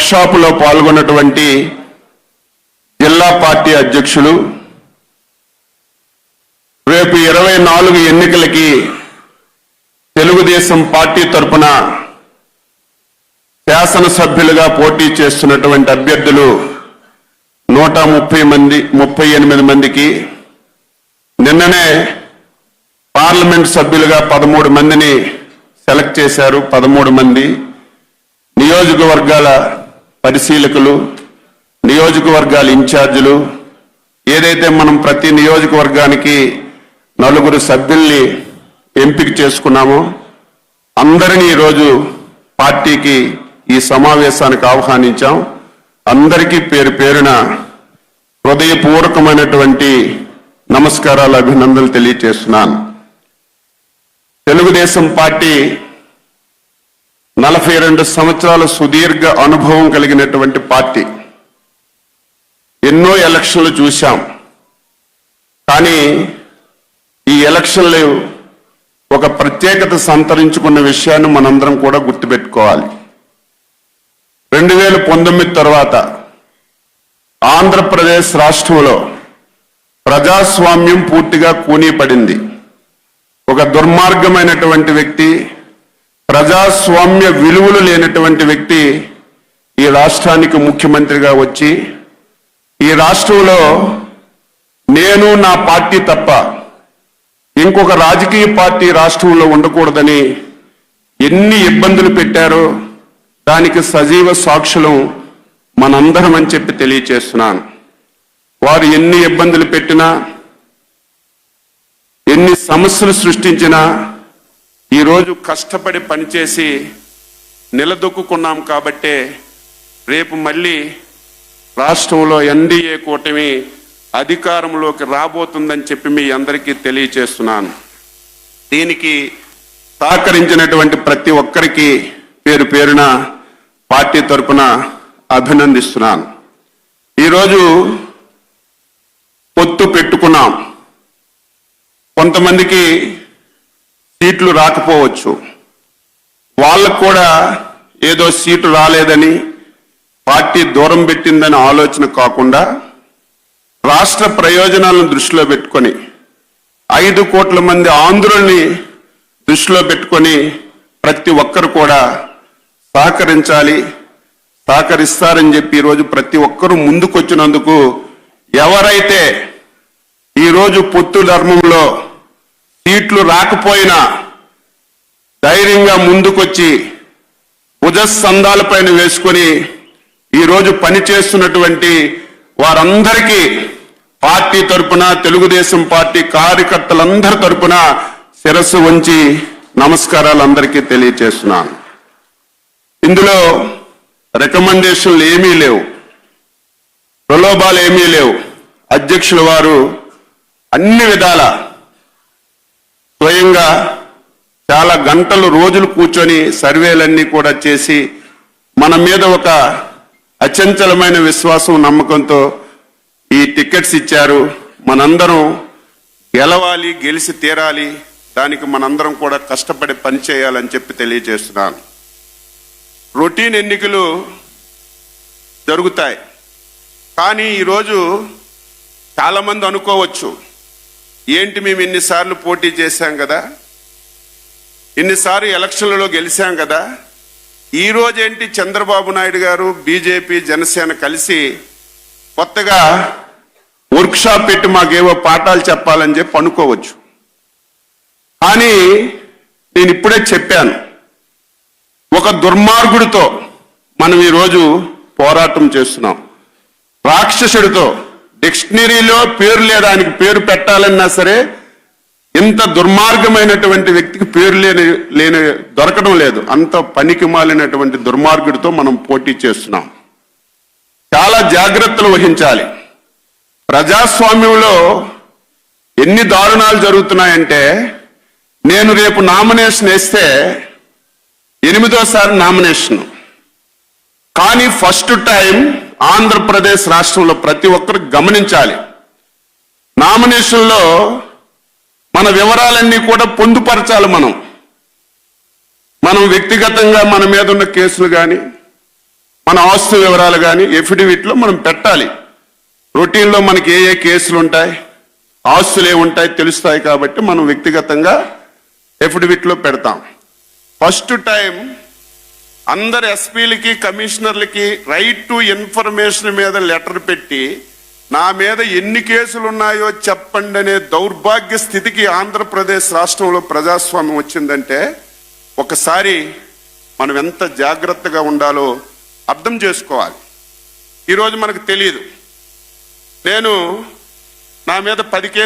షాపులో పాల్గొన్నటువంటి జిల్లా పార్టీ అధ్యక్షులు రేపు ఇరవై నాలుగు ఎన్నికలకి తెలుగుదేశం పార్టీ తరపున శాసనసభ్యులుగా పోటీ చేస్తున్నటువంటి అభ్యర్థులు నూట ముప్పై మంది ముప్పై ఎనిమిది మందికి నిన్ననే పార్లమెంట్ సభ్యులుగా పదమూడు మందిని సెలెక్ట్ చేశారు. పదమూడు మంది నియోజకవర్గాల పరిశీలకులు నియోజకవర్గాల ఇన్ఛార్జీలు ఏదైతే మనం ప్రతి నియోజకవర్గానికి నలుగురు సభ్యుల్ని ఎంపిక చేసుకున్నామో అందరినీ ఈరోజు పార్టీకి ఈ సమావేశానికి ఆహ్వానించాం. అందరికీ పేరు పేరున హృదయపూర్వకమైనటువంటి నమస్కారాలు అభినందనలు తెలియచేస్తున్నాను. తెలుగుదేశం పార్టీ నలభై రెండు సంవత్సరాల సుదీర్ఘ అనుభవం కలిగినటువంటి పార్టీ. ఎన్నో ఎలక్షన్లు చూశాం. కానీ ఈ ఎలక్షన్లు ఒక ప్రత్యేకత సంతరించుకున్న విషయాన్ని మనందరం కూడా గుర్తుపెట్టుకోవాలి. రెండు వేల పంతొమ్మిది తర్వాత ఆంధ్రప్రదేశ్ రాష్ట్రంలో ప్రజాస్వామ్యం పూర్తిగా కూనీపడింది. ఒక దుర్మార్గమైనటువంటి వ్యక్తి ప్రజాస్వామ్య విలువలు లేనటువంటి వ్యక్తి ఈ రాష్ట్రానికి ముఖ్యమంత్రిగా వచ్చి ఈ రాష్ట్రంలో నేను నా పార్టీ తప్ప ఇంకొక రాజకీయ పార్టీ రాష్ట్రంలో ఉండకూడదని ఎన్ని ఇబ్బందులు పెట్టారో దానికి సజీవ సాక్షులం మనందరం అని చెప్పి తెలియచేస్తున్నాను. వారు ఎన్ని ఇబ్బందులు పెట్టినా ఎన్ని సమస్యలు సృష్టించినా ఈరోజు కష్టపడి పనిచేసి నిలదొక్కున్నాం కాబట్టే రేపు మళ్ళీ రాష్ట్రంలో ఎన్డీఏ కూటమి అధికారంలోకి రాబోతుందని చెప్పి మీ అందరికీ తెలియచేస్తున్నాను. దీనికి సహకరించినటువంటి ప్రతి ఒక్కరికి పేరు పేరున పార్టీ తరపున అభినందిస్తున్నాను. ఈరోజు పొత్తు పెట్టుకున్నాం. కొంతమందికి సీట్లు రాకపోవచ్చు. వాళ్ళకు కూడా ఏదో సీటు రాలేదని పార్టీ దూరం పెట్టిందని ఆలోచన కాకుండా రాష్ట్ర ప్రయోజనాలను దృష్టిలో పెట్టుకొని ఐదు కోట్ల మంది ఆంధ్రుల్ని దృష్టిలో పెట్టుకొని ప్రతి ఒక్కరు కూడా సహకరించాలి సహకరిస్తారని చెప్పి ఈరోజు ప్రతి ఒక్కరూ ముందుకొచ్చినందుకు ఎవరైతే ఈరోజు పొత్తు ధర్మంలో సీట్లు రాకపోయినా ధైర్యంగా ముందుకొచ్చి భుజస్కంధాలపైన వేసుకొని ఈరోజు పనిచేస్తున్నటువంటి వారందరికీ పార్టీ తరపున తెలుగుదేశం పార్టీ కార్యకర్తలందరి తరపున శిరస్సు ఉంచి నమస్కారాలు అందరికీ తెలియచేస్తున్నాను. ఇందులో రికమెండేషన్లు ఏమీ లేవు. ప్రలోభాలు ఏమీ లేవు. అధ్యక్షుల వారు అన్ని విధాల స్వయంగా చాలా గంటలు రోజులు కూర్చొని సర్వేలన్నీ కూడా చేసి మన మీద ఒక అచంచలమైన విశ్వాసం నమ్మకంతో ఈ టికెట్స్ ఇచ్చారు. మనందరం గెలవాలి గెలిచి తీరాలి. దానికి మనందరం కూడా కష్టపడి పనిచేయాలని చెప్పి తెలియజేస్తున్నాను. రొటీన్ ఎన్నికలు జరుగుతాయి. కానీ ఈరోజు చాలామంది అనుకోవచ్చు ఏంటి మేము ఇన్నిసార్లు పోటీ చేశాం కదా? ఇన్నిసార్లు ఎలక్షన్లలో గెలిచాం కదా? ఈరోజు ఏంటి చంద్రబాబు నాయుడు గారు బీజేపీ జనసేన కలిసి కొత్తగా వర్క్షాప్ పెట్టి మాకేవో పాఠాలు చెప్పాలని చెప్పి అనుకోవచ్చు. కానీ నేను ఇప్పుడే చెప్పాను. ఒక దుర్మార్గుడితో మనం ఈరోజు పోరాటం చేస్తున్నాం. రాక్షసుడితో డిక్షనరీలో పేరు లేదా ఆయనకి పేరు పెట్టాలన్నా సరే ఇంత దుర్మార్గమైనటువంటి వ్యక్తికి పేరు లేని లేని దొరకడం లేదు. అంత పనికి మాలినటువంటి దుర్మార్గుడితో మనం పోటీ చేస్తున్నాం. చాలా జాగ్రత్తలు వహించాలి. ప్రజాస్వామ్యంలో ఎన్ని దారుణాలు జరుగుతున్నాయంటే నేను రేపు నామినేషన్ వేస్తే ఎనిమిదోసారి నామినేషన్. కానీ ఫస్ట్ టైం ఆంధ్రప్రదేశ్ రాష్ట్రంలో ప్రతి ఒక్కరు గమనించాలి. నామినేషన్లో మన వివరాలన్నీ కూడా పొందుపరచాలి మనం. మనం వ్యక్తిగతంగా మన మీద ఉన్న కేసులు కానీ మన ఆస్తు వివరాలు కానీ ఎఫిడవిట్లో మనం పెట్టాలి. రొటీన్లో మనకి ఏ ఏ కేసులు ఉంటాయి ఆస్తులు ఏముంటాయి తెలుస్తాయి కాబట్టి మనం వ్యక్తిగతంగా ఎఫిడవిట్లో పెడతాం. ఫస్ట్ టైం అందరు ఎస్పీలకి కమిషనర్లకి రైట్ టు ఇన్ఫర్మేషన్ మీద లెటర్ పెట్టి నా మీద ఎన్ని కేసులు ఉన్నాయో చెప్పండి అనే దౌర్భాగ్య స్థితికి ఆంధ్రప్రదేశ్ రాష్ట్రంలో ప్రజాస్వామ్యం వచ్చిందంటే ఒకసారి మనం ఎంత జాగ్రత్తగా ఉండాలో అర్థం చేసుకోవాలి. ఈరోజు మనకు తెలియదు నేను నా మీద పది కేసులు